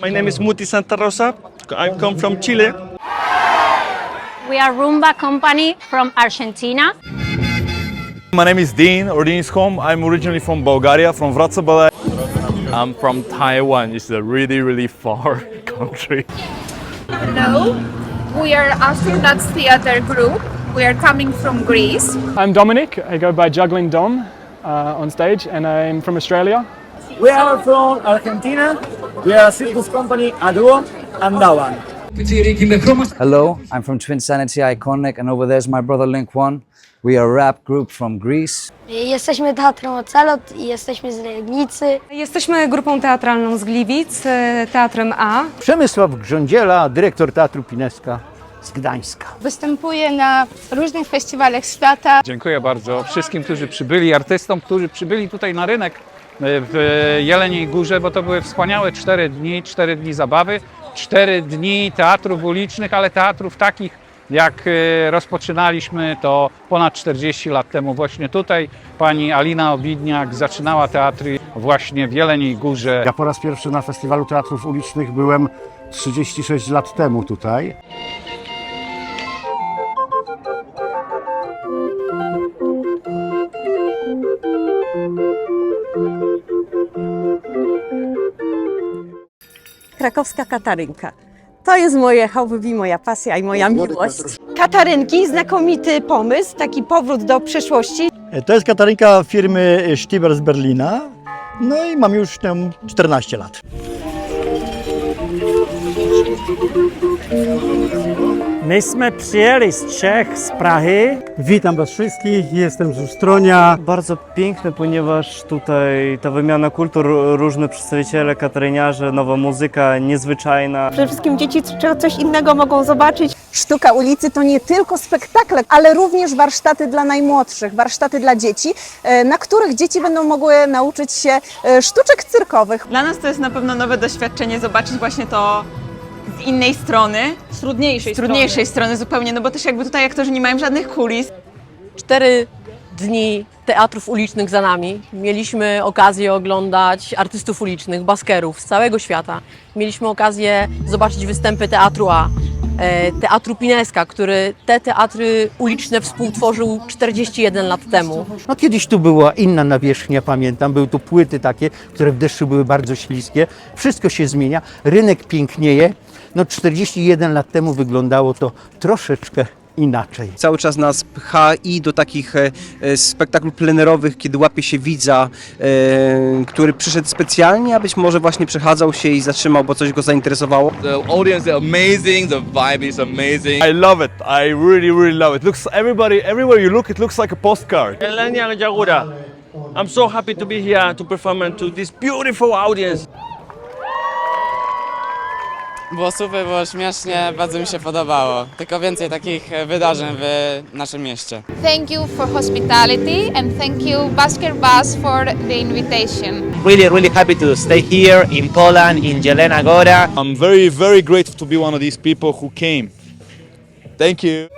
My name is Muti Santa Rosa. I come from Chile. We are Rumba Company from Argentina. My name is Dean or Dean Home. I'm originally from Bulgaria, from Vracabala. I'm from Taiwan. It's a really, really far country. Hello, we are Astronauts Theatre Group. We are coming from Greece. I'm Dominic. I go by Juggling Dom uh, on stage, and I'm from Australia. We are from Argentina. We are a circus company, a duo, and Dawan. Hello, I'm from Twin Sanity Iconic, and over there's my brother Link One. We are a rap group from Greece. Jesteśmy teatrem Ocelot i jesteśmy z Legnicy. Jesteśmy grupą teatralną z Gliwic, e, Teatrem A. Przemysław Grządziela, dyrektor Teatru Pineska z Gdańska. Występuję na różnych festiwalach świata. Dziękuję bardzo wszystkim, którzy przybyli, artystom, którzy przybyli tutaj na rynek w Jeleniej Górze, bo to były wspaniałe cztery dni, cztery dni zabawy, cztery dni teatrów ulicznych, ale teatrów takich, jak e, rozpoczynaliśmy to ponad 40 lat temu właśnie tutaj. Pani Alina Obidniak zaczynała teatry właśnie w Jeleniej Górze. Ja po raz pierwszy na Festiwalu Teatrów Ulicznych byłem 36 lat temu tutaj. Krakowska Katarynka. To jest moje hobby, moja pasja i moja miłość. Katarynki, znakomity pomysł, taki powrót do przeszłości. To jest Katarynka firmy Stiber z Berlina. No i mam już tam 14 lat. Myśmy przyjęli z Czech, z Prahy. Witam Was wszystkich, jestem z Ustronia. Bardzo piękne, ponieważ tutaj ta wymiana kultur, różne przedstawiciele, kataryniarze, nowa muzyka, niezwyczajna. Przede wszystkim dzieci coś innego mogą zobaczyć. Sztuka ulicy to nie tylko spektakle, ale również warsztaty dla najmłodszych, warsztaty dla dzieci, e, na których dzieci będą mogły nauczyć się e, sztuczek cyrkowych. Dla nas to jest na pewno nowe doświadczenie zobaczyć właśnie to z innej strony. Z trudniejszej, Z trudniejszej strony zupełnie, no bo też jakby tutaj aktorzy nie mają żadnych kulis. Cztery dni teatrów ulicznych za nami. Mieliśmy okazję oglądać artystów ulicznych, baskerów z całego świata. Mieliśmy okazję zobaczyć występy Teatru A, e, Teatru Pineska, który te teatry uliczne współtworzył 41 lat temu. No kiedyś tu była inna nawierzchnia, pamiętam. Były tu płyty takie, które w deszczu były bardzo śliskie. Wszystko się zmienia, rynek pięknieje. No 41 lat temu wyglądało to troszeczkę inaczej. Cały czas nas pcha i do takich e, e, spektakli plenerowych, kiedy łapie się widza, e, który przyszedł specjalnie, a być może właśnie przechadzał się i zatrzymał, bo coś go zainteresowało. The audience is amazing. The vibe is amazing. I love it. I really, really love it. Looks everybody, everywhere you look, it looks like a postcard. Elenia Jagura. I'm so happy to be here to perform to this beautiful audience. Było super, było śmiesznie, bardzo mi się podobało. Tylko więcej takich wydarzeń w naszym mieście. Thank you for hospitality and thank you Basker Bus for the invitation. Really, really happy to stay here in Poland, in Jelena Góra. I'm very, very grateful to be one of these people who came. Thank you.